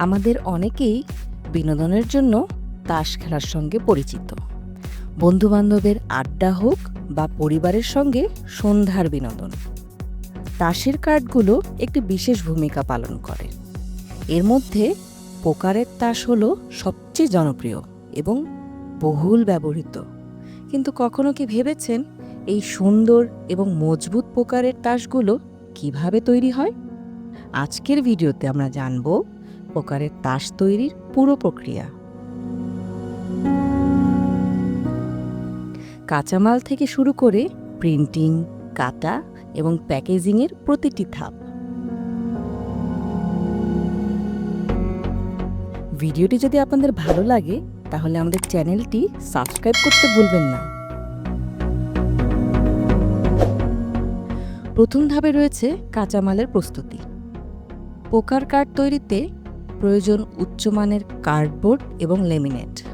আমাদের অনেকেই বিনোদনের জন্য তাস খেলার সঙ্গে পরিচিত। বন্ধুবান্ধবের আড্ডা হোক বা পরিবারের সঙ্গে সন্ধ্যার বিনোদন। তাসের কার্ডগুলো একটি বিশেষ ভূমিকা পালন করে। এর মধ্যে পোকারের তাস হলো সবচেয়ে জনপ্রিয় এবং বহুল ব্যবহৃত। কিন্তু কখনো কি ভেবেছেন এই সুন্দর এবং মজবুত পোকারের তাসগুলো কীভাবে তৈরি হয়? আজকের ভিডিওতে আমরা জানব পোকারের তাস তৈরির পুরো প্রক্রিয়া। কাঁচামাল থেকে শুরু করে প্রিন্টিং, কাটা এবং প্যাকেজিংয়ের প্রতিটি ধাপ। ভিডিওটি যদি আপনাদের ভালো লাগে, তাহলে আমাদের চ্যানেলটি সাবস্ক্রাইব করতে ভুলবেন না। প্রথম ধাপে রয়েছে কাঁচামালের প্রস্তুতি। পোকার কার্ড তৈরিতে প্রয়োজন উচ্চমানের কার্ডবোর্ড এবং লেমিনেট।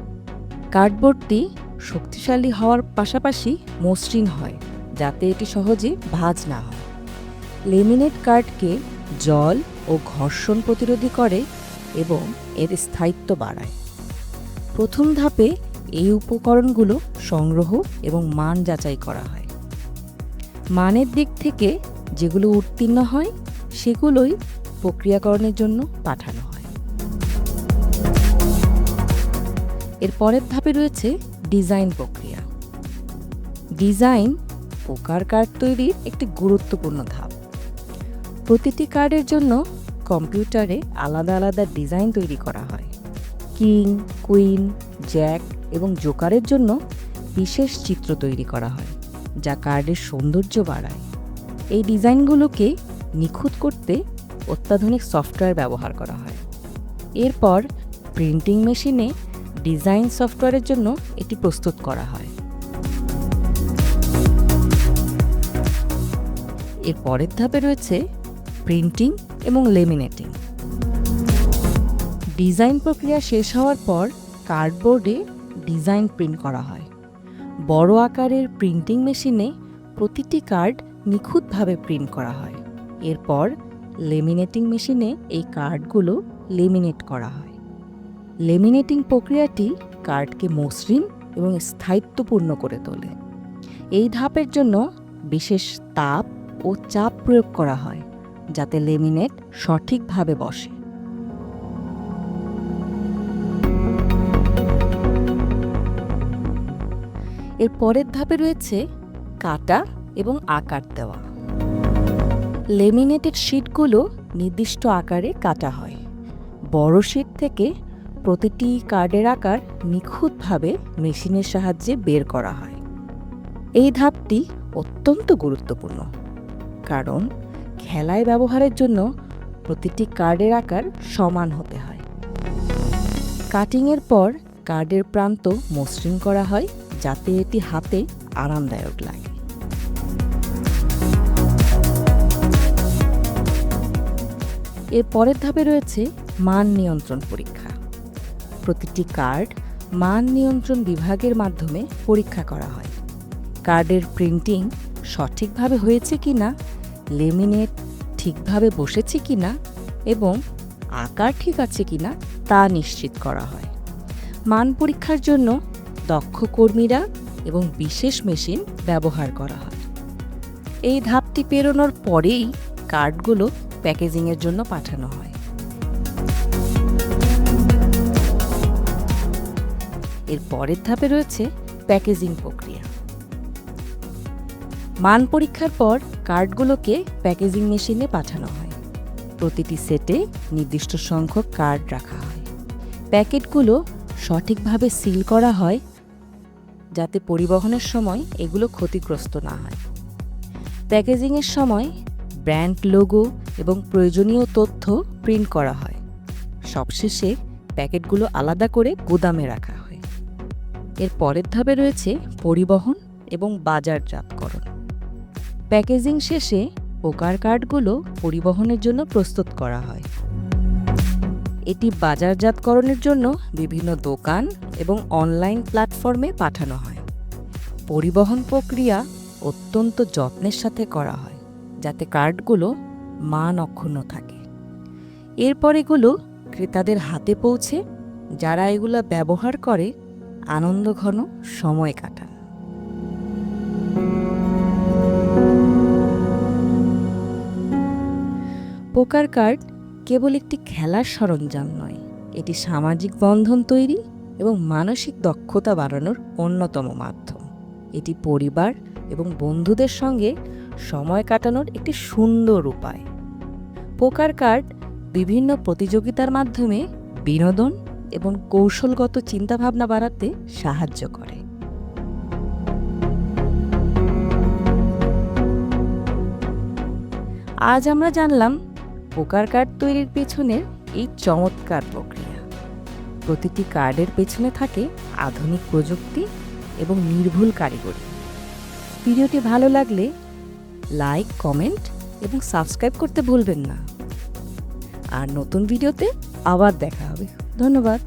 কার্ডবোর্ডটি শক্তিশালী হওয়ার পাশাপাশি মসৃণ হয়, যাতে এটি সহজে ভাঁজ না হয়। লেমিনেট কার্ডকে জল ও ঘর্ষণ প্রতিরোধী করে এবং এর স্থায়িত্ব বাড়ায়। প্রথম ধাপে এই উপকরণগুলো সংগ্রহ এবং মান যাচাই করা হয়। মানের দিক থেকে যেগুলো উত্তীর্ণ হয়, সেগুলোই প্রক্রিয়াকরণের জন্য পাঠানো এর পরের ধাপে রয়েছে ডিজাইন প্রক্রিয়া। ডিজাইন পোকার কার্ড তৈরির একটি গুরুত্বপূর্ণ ধাপ। প্রতিটি কার্ডের জন্য কম্পিউটারে আলাদা আলাদা ডিজাইন তৈরি করা হয়। কিং, কুইন, জ্যাক এবং জোকারের জন্য বিশেষ চিত্র তৈরি করা হয়, যা কার্ডের সৌন্দর্য বাড়ায়। এই ডিজাইনগুলোকে নিখুঁত করতে অত্যাধুনিক সফটওয়্যার ব্যবহার করা হয়। এরপর প্রিন্টিং মেশিনে ডিজাইন সফটওয়্যারের জন্য এটি প্রস্তুত করা হয়। এর পরের ধাপে রয়েছে প্রিন্টিং এবং লেমিনেটিং। ডিজাইন প্রক্রিয়া শেষ হওয়ার পর কার্ডবোর্ডে ডিজাইন প্রিন্ট করা হয়। বড় আকারের প্রিন্টিং মেশিনে প্রতিটি কার্ড নিখুঁতভাবে প্রিন্ট করা হয়। এরপর লেমিনেটিং মেশিনে এই কার্ডগুলো লেমিনেট করা হয়। লেমিনেটিং প্রক্রিয়াটি কার্ডকে মসৃণ এবং স্থায়িত্বপূর্ণ করে তোলে। এই ধাপের জন্য বিশেষ তাপ ও চাপ প্রয়োগ করা হয়, যাতে লেমিনেট সঠিকভাবে বসে। এর পরের ধাপে রয়েছে কাটা এবং আকার দেওয়া। লেমিনেটেড শিটগুলো নির্দিষ্ট আকারে কাটা হয়। বড় শিট থেকে প্রতিটি কার্ডের আকার নিখুঁতভাবে মেশিনের সাহায্যে বের করা হয়। এই ধাপটি অত্যন্ত গুরুত্বপূর্ণ, কারণ খেলায় ব্যবহারের জন্য প্রতিটি কার্ডের আকার সমান হতে হয়। কাটিংয়ের পর কার্ডের প্রান্ত মসৃণ করা হয়, যাতে এটি হাতে আরামদায়ক লাগে। এর পরের ধাপে রয়েছে মান নিয়ন্ত্রণ পরীক্ষা। প্রতিটি কার্ড মান নিয়ন্ত্রণ বিভাগের মাধ্যমে পরীক্ষা করা হয়। কার্ডের প্রিন্টিং সঠিকভাবে হয়েছে কিনা, লেমিনেট ঠিকভাবে বসেছে কিনা এবং আকার ঠিক আছে কি না তা নিশ্চিত করা হয়। মান পরীক্ষার জন্য দক্ষ কর্মীরা এবং বিশেষ মেশিন ব্যবহার করা হয়। এই ধাপটি পেরোনোর পরেই কার্ডগুলো প্যাকেজিংয়ের জন্য পাঠানো হয়। এর পরের ধাপে রয়েছে প্যাকেজিং প্রক্রিয়া। মান পরীক্ষার পর কার্ডগুলোকে প্যাকেজিং মেশিনে পাঠানো হয়। প্রতিটি সেটে নির্দিষ্ট সংখ্যক কার্ড রাখা হয়। প্যাকেটগুলো সঠিকভাবে সিল করা হয় যাতে পরিবহনের সময় এগুলো ক্ষতিগ্রস্ত না হয়। প্যাকেজিংয়ের সময় ব্র্যান্ড লোগো এবং প্রয়োজনীয় তথ্য প্রিন্ট করা হয়। সবশেষে প্যাকেটগুলো আলাদা করে গুদামে রাখা এর পরের ধাপে রয়েছে পরিবহন এবং বাজারজাতকরণ। প্যাকেজিং শেষে পোকার কার্ডগুলো পরিবহনের জন্য প্রস্তুত করা হয়। এটি বাজারজাতকরণের জন্য বিভিন্ন দোকান এবং অনলাইন প্ল্যাটফর্মে পাঠানো হয়। পরিবহন প্রক্রিয়া অত্যন্ত যত্নের সাথে করা হয়, যাতে কার্ডগুলো মান অক্ষুণ্ণ থাকে। এরপর এগুলো ক্রেতাদের হাতে পৌঁছে, যারা এগুলো ব্যবহার করে আনন্দঘন সময় কাটান। পোকার কার্ড কেবল একটি খেলার সরঞ্জাম নয়, এটি সামাজিক বন্ধন তৈরি এবং মানসিক দক্ষতা বাড়ানোর অন্যতম মাধ্যম। এটি পরিবার এবং বন্ধুদের সঙ্গে সময় কাটানোর একটি সুন্দর উপায়। পোকার কার্ড বিভিন্ন প্রতিযোগিতার মাধ্যমে বিনোদন এবং কৌশলগত চিন্তাভাবনা বাড়াতে সাহায্য করে। আজ আমরা জানলাম, পোকার কার্ড তৈরির পেছনের এই চমৎকার প্রক্রিয়া। প্রতিটি কার্ডের পেছনে থাকে আধুনিক প্রযুক্তি এবং নির্ভুল কারিগরি। ভিডিওটি ভালো লাগলে লাইক, কমেন্ট এবং সাবস্ক্রাইব করতে ভুলবেন না। আর নতুন ভিডিওতে আবার দেখা হবে। ধন্যবাদ।